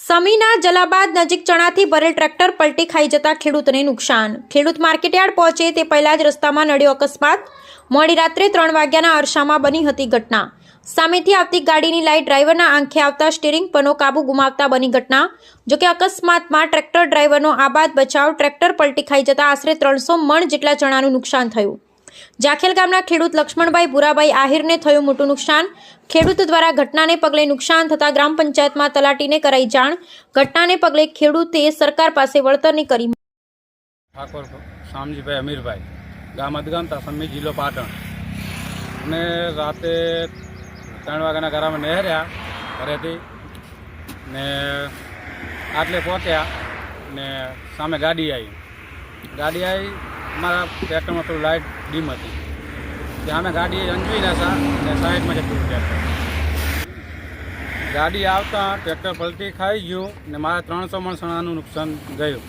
સમીના જલાબાદ નજીક ચણાથી ભરેલ ટ્રેક્ટર પલટી ખાઈ જતા ખેડૂતને નુકસાન. ખેડૂત માર્કેટયાર્ડ પહોંચે તે પહેલા જ રસ્તામાં નડ્યો અકસ્માત. મોડી રાત્રે ત્રણ વાગ્યાના અરસામાં બની હતી ઘટના. સામેથી આવતી ગાડીની લાઈટ ડ્રાઈવરના આંખે આવતા સ્ટીરિંગ પરનો કાબુ ગુમાવતા બની ઘટના. જોકે અકસ્માતમાં ટ્રેક્ટર ડ્રાઈવરનો આબાદ બચાવ ટ્રેક્ટર પલટી ખાઈ જતા આશરે ત્રણસો મણ જેટલા ચણાનું નુકસાન થયું. જાખેલ ગામના ખેડૂત લક્ષ્મણભાઈ ભુરાભાઈ આહિરને થયું મોટું નુકસાન. ખેડૂત દ્વારા ઘટનાને પગલે નુકસાન થતાં ગ્રામ પંચાયતમાં તલાટીને કરાઈ જાણ. ઘટનાને પગલે ખેડૂતે સરકાર પાસે વળતરની કરી ઠાકોર શામજીભાઈ અમીરભાઈ, ગામ અદગામતા તાસમી જિલ્લો પાટણ. અમે રાતે ત્રણ વાગ્યાના ઘરમાં નહેર્યા ઘરેથી ને આટલે પહોંચ્યા ને સામે ગાડી આવી. ગાડી આવી અમારા ટ્રેક્ટરમાં થોડું લાઇટ ડીમ હતી. ત્યાં અમે ગાડી અંજવી નાસા અને સાઈડમાં જતું ટ્રેક્ટર. ગાડી આવતા ટ્રેક્ટર પલટી ખાઈ ગયું ને મારા ત્રણસો મણ સણાનું નુકસાન ગયું.